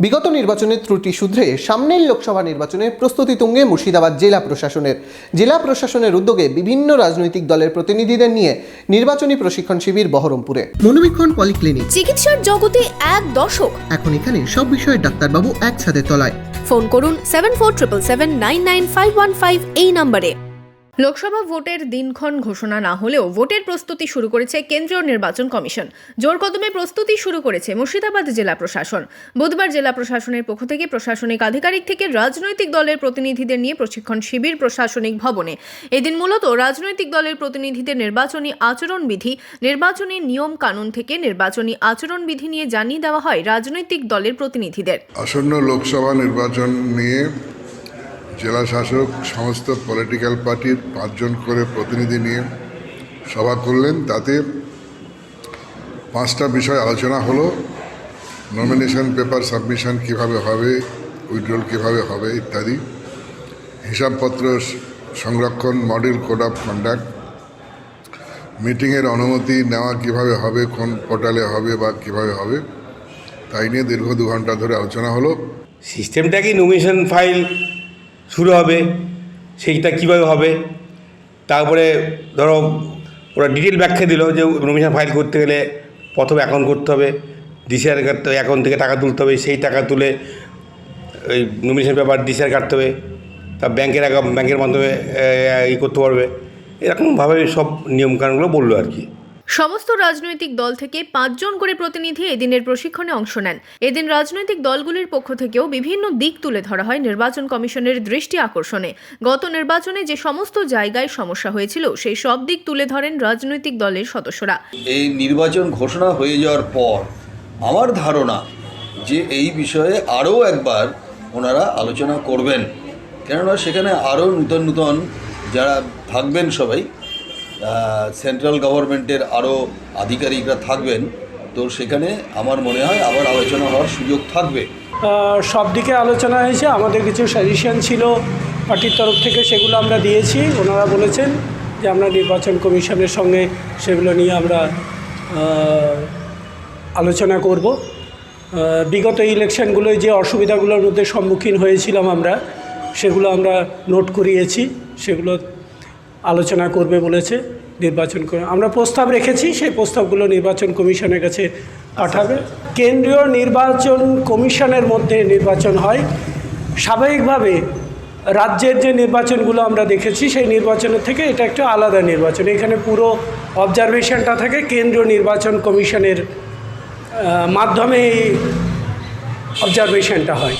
বিগত নির্বাচনের ত্রুটি শুধরে সামনের লোকসভা নির্বাচনের প্রস্তুতি তুঙ্গে মুর্শিদাবাদ জেলা প্রশাসনের। জেলা প্রশাসনের উদ্যোগে বিভিন্ন রাজনৈতিক দলের প্রতিনিধিদের নিয়ে নির্বাচনী প্রশিক্ষণ শিবির বহরমপুরে। মনোবীক্ষণ পলিক্লিনিক। চিকিৎসার জগতে এক দশক এখন এখানে সব বিষয়ে ডাক্তারবাবু একসাথে তলায়। ফোন করুন seven four triple seven nine nine five one five এই নম্বরে। লোকসভা ভোটের দিনক্ষণ ঘোষণা না হলেও ভোটের প্রস্তুতি শুরু করেছে কেন্দ্রীয় নির্বাচন কমিশন। জোর কদমে প্রস্তুতি শুরু করেছে মুর্শিদাবাদ জেলা প্রশাসন। বুধবার জেলা প্রশাসনের পক্ষ থেকে প্রশাসনিক আধিকারিক থেকে রাজনৈতিক দলের প্রতিনিধিদের নিয়ে প্রশিক্ষণ শিবির প্রশাসনিক ভবনে। এদিন মূলত রাজনৈতিক দলের প্রতিনিধিদের নির্বাচনী আচরণবিধি, নির্বাচনী নিয়ম কানুন থেকে নির্বাচনী আচরণবিধি নিয়ে জানিয়ে দেওয়া হয় রাজনৈতিক দলের প্রতিনিধিদের। আসন্ন লোকসভা নির্বাচন নিয়ে জেলা শাসক সমস্ত পলিটিক্যাল পার্টির পাঁচজন করে প্রতিনিধি নিয়ে সভা করলেন। তাতে পাঁচটা বিষয় আলোচনা হলো নমিনেশন পেপার সাবমিশন কীভাবে হবে উইড্রল কীভাবে হবে ইত্যাদি। হিসাবপত্র সংরক্ষণ মডেল কোড অফ কন্ডাক্ট মিটিংয়ের অনুমতি নেওয়া কীভাবে হবে, কোন পোর্টালে হবে বা কীভাবে হবে, তাই নিয়ে দীর্ঘ দু ঘণ্টা ধরে আলোচনা হলো। সিস্টেমটা কি নমিনেশন ফাইল শুরু হবে, সেইটা কীভাবে হবে? তারপরে ধরো ওরা ডিটেল ব্যাখ্যা দিল যে নমিনেশন ফাইল করতে গেলে প্রথমে অ্যাকাউন্ট করতে হবে ডিসিআর কাটতে হবে অ্যাকাউন্ট থেকে টাকা তুলতে হবে, সেই টাকা তুলে ওই নমিনেশন পেপার ডিসিআর কাটতে হবে, তা ব্যাংকের ব্যাংকের মাধ্যমে ই করতে পারবে। এরকমভাবে সব নিয়মকানুনগুলো বলল আর কি। সমস্ত রাজনৈতিক দল থেকে পাঁচজন করে প্রতিনিধি এদিনের প্রশিক্ষণে অংশ নেন। এদিন রাজনৈতিক দলগুলির পক্ষ থেকেও বিভিন্ন দিক তুলে ধরা হয় নির্বাচন কমিশনের দৃষ্টি আকর্ষণে। গত নির্বাচনে যে সমস্ত জায়গায় সমস্যা হয়েছিল, সেই সব দিক তুলে ধরেন রাজনৈতিক দলের সদস্যরা। এই নির্বাচন ঘোষণা হয়ে যাওয়ার পর আমার ধারণা যে এই বিষয়ে আরও একবার ওনারা আলোচনা করবেন। কেননা সেখানে আরও নূতন নূতন যারা থাকবেন সবাই সেন্ট্রাল গভর্নমেন্টের আরও আধিকারিকরা থাকবেন, তো সেখানে আমার মনে হয় আবার আলোচনা হওয়ার সুযোগ থাকবে। সব দিকে আলোচনা হয়েছে। আমাদের কিছু সাজেশন ছিল পার্টির তরফ থেকে, সেগুলো আমরা দিয়েছি। ওনারা বলেছেন যে আমরা নির্বাচন কমিশনের সঙ্গে সেগুলো নিয়ে আমরা আলোচনা করব। বিগত ইলেকশনগুলোয় যে অসুবিধাগুলোর মধ্যে সম্মুখীন হয়েছিলাম আমরা, সেগুলো আমরা নোট করিয়েছি। সেগুলো আলোচনা করবে বলেছে, নির্বাচন করে। আমরা প্রস্তাব রেখেছি, সেই প্রস্তাবগুলো নির্বাচন কমিশনের কাছে পাঠাবে। কেন্দ্রীয় নির্বাচন কমিশনের মধ্যে নির্বাচন হয়। স্বাভাবিকভাবে রাজ্যের যে নির্বাচনগুলো আমরা দেখেছি, সেই নির্বাচনের থেকে এটা একটা আলাদা নির্বাচন। এখানে পুরো অবজারভেশনটা থাকে, কেন্দ্রীয় নির্বাচন কমিশনের মাধ্যমে এই অবজারভেশনটা হয়।